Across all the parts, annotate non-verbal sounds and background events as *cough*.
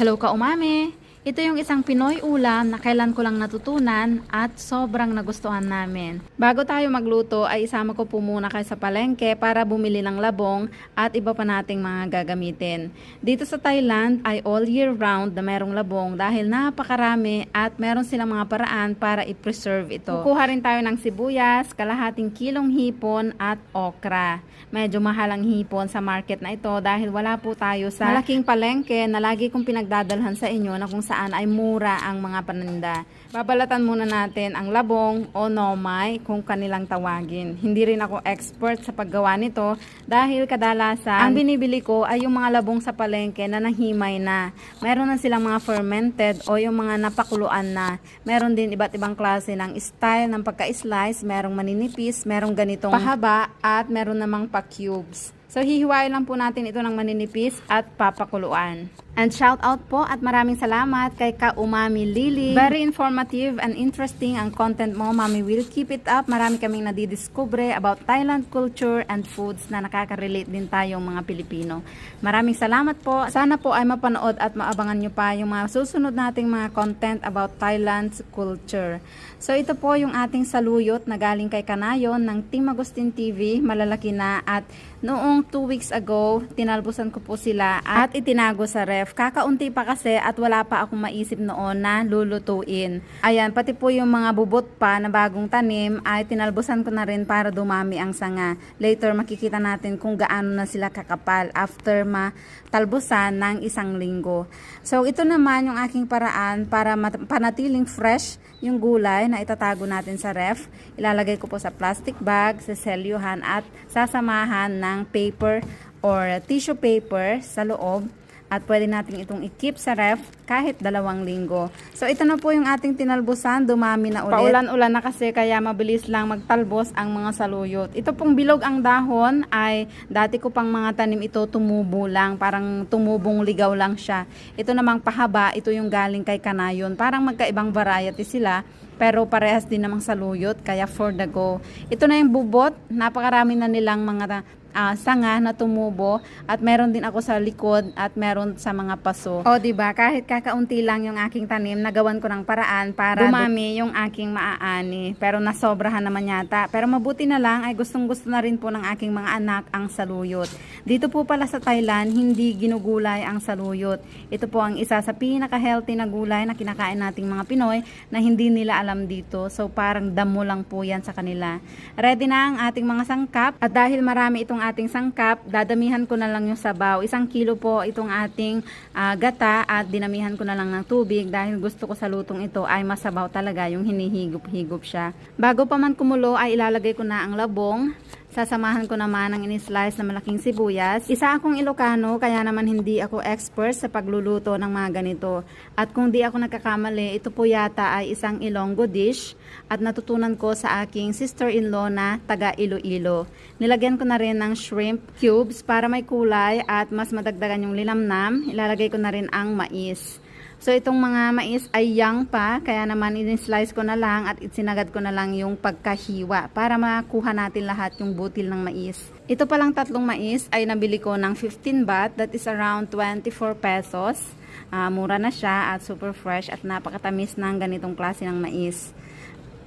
Hello ka umami! Ito yung isang Pinoy ulam na kailan ko lang natutunan at sobrang nagustuhan namin. Bago tayo magluto ay isama ko po muna kayo sa palengke para bumili ng labong at iba pa nating mga gagamitin. Dito sa Thailand ay all year round na merong labong dahil napakarami at meron silang mga paraan para i-preserve ito. Kukuha rin tayo ng sibuyas, kalahating kilong hipon at okra. Medyo mahal ang hipon sa market na ito dahil wala po tayo sa malaking palengke na lagi kong pinagdadalhan sa inyo na kung saan ay mura ang mga paninda. Babalatan muna natin ang labong o nomay kung kanilang tawagin. Hindi rin ako expert sa paggawa nito dahil kadalasan ang binibili ko ay yung mga labong sa palengke na nahimay na. Meron na silang mga fermented o yung mga napakuluan na. Meron din iba't ibang klase ng style ng pagka-slice. Merong maninipis, merong ganitong pahaba at meron namang pa-cubes. So hihiwain lang po natin ito ng maninipis at papakuluan. And shout out po at maraming salamat kay Ka Umami Lily. Very informative and interesting ang content mo, Mami. Will keep it up. Marami kaming nadidiscover about Thailand culture and foods na nakaka-relate din tayong mga Pilipino. Maraming salamat po. Sana po ay mapanood at maabangan nyo pa yung mga susunod nating mga content about Thailand's culture. So ito po yung ating saluyot na galing kay Kanayon ng Team Agustin TV. Malalaki na at noong 2 weeks ago, tinalbusan ko po sila at itinago sa ref. Kakaunti pa kasi at wala pa akong maisip noon na lulutuin. Ayan, pati po yung mga bubot pa na bagong tanim ay tinalbusan ko na rin para dumami ang sanga. Later makikita natin kung gaano na sila kakapal after matalbusan ng isang linggo. So ito naman yung aking paraan para panatiling fresh yung gulay na itatago natin sa ref. Ilalagay ko po sa plastic bag, sa selyuhan at sasamahan ng paper or tissue paper sa loob at pwede natin itong i-keep sa ref kahit dalawang linggo. So ito na po yung ating tinalbusan, dumami na ulit. Paulan-ulan na kasi kaya mabilis lang magtalbos ang mga saluyot. Ito pong bilog ang dahon ay dati ko pang mga tanim ito tumubo lang, parang tumubong ligaw lang siya. Ito namang pahaba, ito yung galing kay Kanayon. Parang magkaibang variety sila pero parehas din namang saluyot kaya for the go. Ito na yung bubot, napakarami na nilang mga ah, sanga na tumubo at meron din ako sa likod at meron sa mga paso. O di ba kahit kakaunti lang yung aking tanim, nagawan ko ng paraan para dumami yung aking maaani. Pero nasobrahan naman yata. Pero mabuti na lang ay gustong-gusto na rin po ng aking mga anak ang saluyot. Dito po pala sa Thailand, hindi ginugulay ang saluyot. Ito po ang isa sa pinaka-healthy na gulay na kinakain nating mga Pinoy na hindi nila alam dito. So parang damo lang po yan sa kanila. Ready na ang ating mga sangkap at dahil marami itong ating sangkap, dadamihan ko na lang yung sabaw. Isang kilo po itong ating ah, gata at dinamihan ko na lang ng tubig dahil gusto ko sa lutong ito ay masabaw talaga yung hinihigop-higop siya. Bago pa man kumulo ay ilalagay ko na ang labong. Sasamahan ko naman ang in-slice na malaking sibuyas. Isa akong Ilocano kaya naman hindi ako expert sa pagluluto ng mga ganito. At kung di ako nagkakamali, ito po yata ay isang Ilonggo dish at natutunan ko sa aking sister-in-law na taga Iloilo. Nilagyan ko na rin ng shrimp cubes para may kulay at mas madagdagan yung linamnam. Ilalagay ko na rin ang mais. So itong mga mais ay young pa, kaya naman in-slice ko na lang at isinagad ko na lang yung pagkahiwa para makuha natin lahat yung butil ng mais. Ito palang tatlong mais ay nabili ko ng 15 baht, that is around 24 pesos. Ah, mura na siya at super fresh at napakatamis ng ganitong klase ng mais.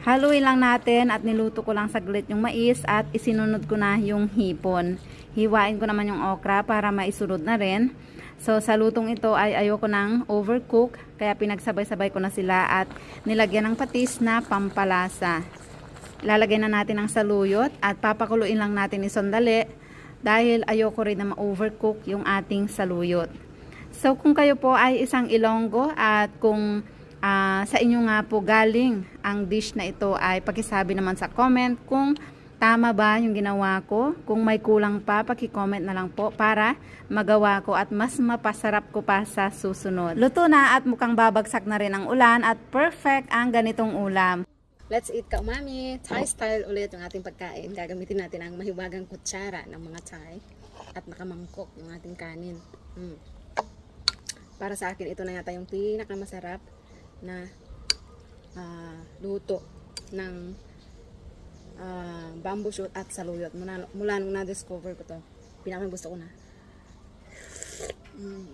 Haluin lang natin at niluto ko lang saglit yung mais at isinunod ko na yung hipon. Hiwain ko naman yung okra para maisunod na rin. So sa lutong ito ay ayoko nang overcook kaya pinagsabay-sabay ko na sila at nilagyan ng patis na pampalasa. Lalagay na natin ang saluyot at papakuluin lang natin ni sandali dahil ayoko rin na ma-overcook yung ating saluyot. So kung kayo po ay isang Ilonggo at kung ah, sa inyo nga po galing ang dish na ito ay pakisabi naman sa comment kung tama ba yung ginawa ko. Kung may kulang pa, paki-comment na lang po para magawa ko at mas mapasarap ko pa sa susunod. Luto na at mukhang babagsak na rin ang ulan at perfect ang ganitong ulam. Let's eat ka umami. Thai style ulit yung ating pagkain. Gagamitin natin ang mahiwagang kutsara ng mga Thai at nakamangkok yung ating kanin. Mm. Para sa akin, ito na yata yung pinakamasarap na ah, luto ng ah, bamboo shoot at saluyot. Mula, mula nung na-discover ko to, pinaka gusto ko na. Mm.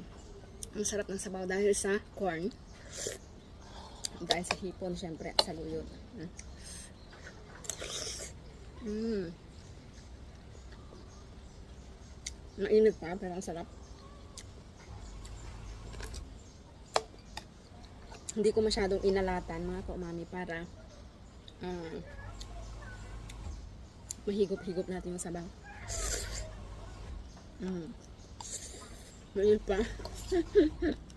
Ang sarap ng sabaw dahil sa corn. Dahil sa hipon, syempre, sa luyot. Mm. Mainit pa, pero ang sarap. Hindi ko masyadong inalatan mga kaumami para ah, mahigop-higop natin yung sabaw. Mm. Mainit pa. *laughs*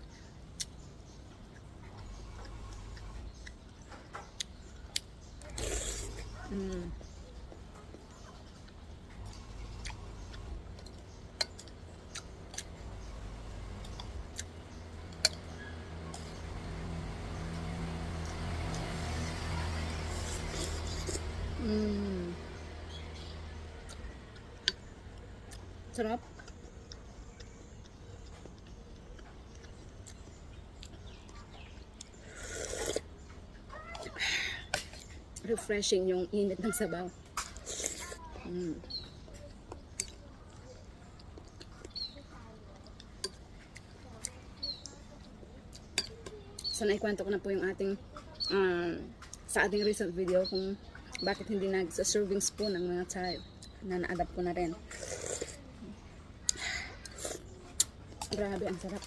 Mm. Mm. Sarap. Refreshing yung init ng sabaw. Mm. So naikwento ko na po yung ating um, sa ating recent video kung bakit hindi nag sa serving spoon ang mga chai na na-adapt ko na rin. Grabe, ang sarap.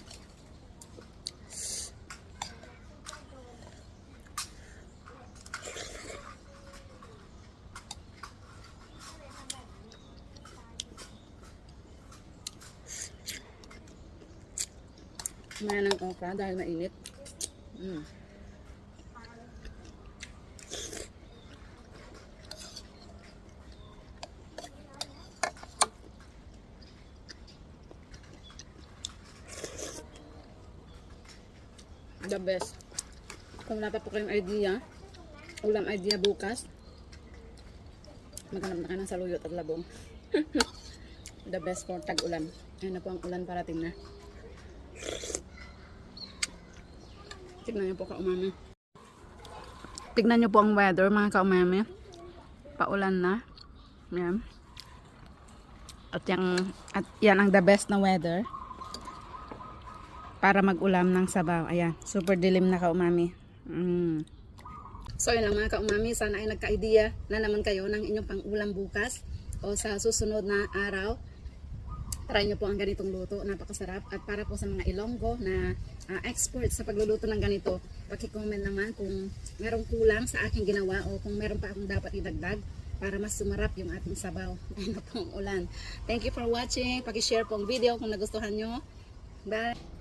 Kumain ng okra dahil mainit. Mm. The best. Kung wala pa po kayong idea, ulam idea bukas, maghanap na kayo ng saluyot at labong. *laughs* The best for tag-ulan. Ayun na po ang ulan parating na. Tignan niyo po kaumami. Tignan niyo po ang weather mga kaumami. Paulan na. Yan. At yan, at yan ang the best na weather. Para mag-ulam ng sabaw. Ayan. Super dilim na kaumami. Mm. So yun lang mga kaumami. Sana ay nagka-idea na naman kayo ng inyong pang-ulam bukas o sa susunod na araw. Try nyo po ang ganitong luto, napakasarap. At para po sa mga Ilonggo na ah, expert sa pagluluto ng ganito, pakicomment naman kung merong kulang sa aking ginawa o kung meron pa akong dapat idagdag para mas sumarap yung ating sabaw. *laughs* Ayun na po ang ulan. Thank you for watching. Pakishare po ang video kung nagustuhan nyo. Bye!